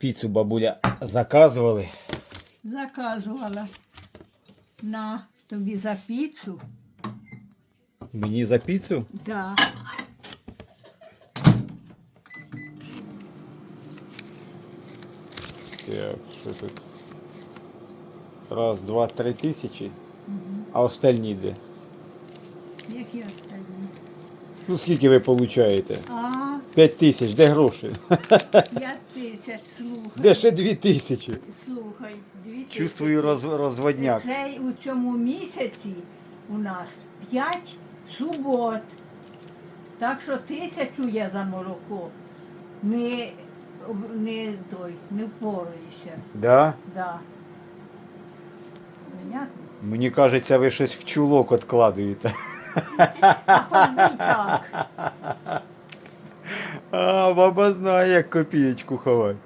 Піцу бабуля заказували. Заказувала на тобі за піцу. Мені за піцу. Да. Так, що тут? Раз, два, три тисячі. А остальні де? Які останні? Ну скільки ви получаєте? А, П'ять тисяч, де гроші? п'ять тисяч, слухай. Де ще дві тисячі? Слухай, дві Чувствую роз, розводняк. Це у цьому місяці у нас п'ять субот. Так що тисячу я за молоко не, не, той, не впораюся. Да? Да. Понятно? Мені кажеться, ви щось в чулок откладуєте. А хоч би й так. А, баба знає, як копієчку ховати.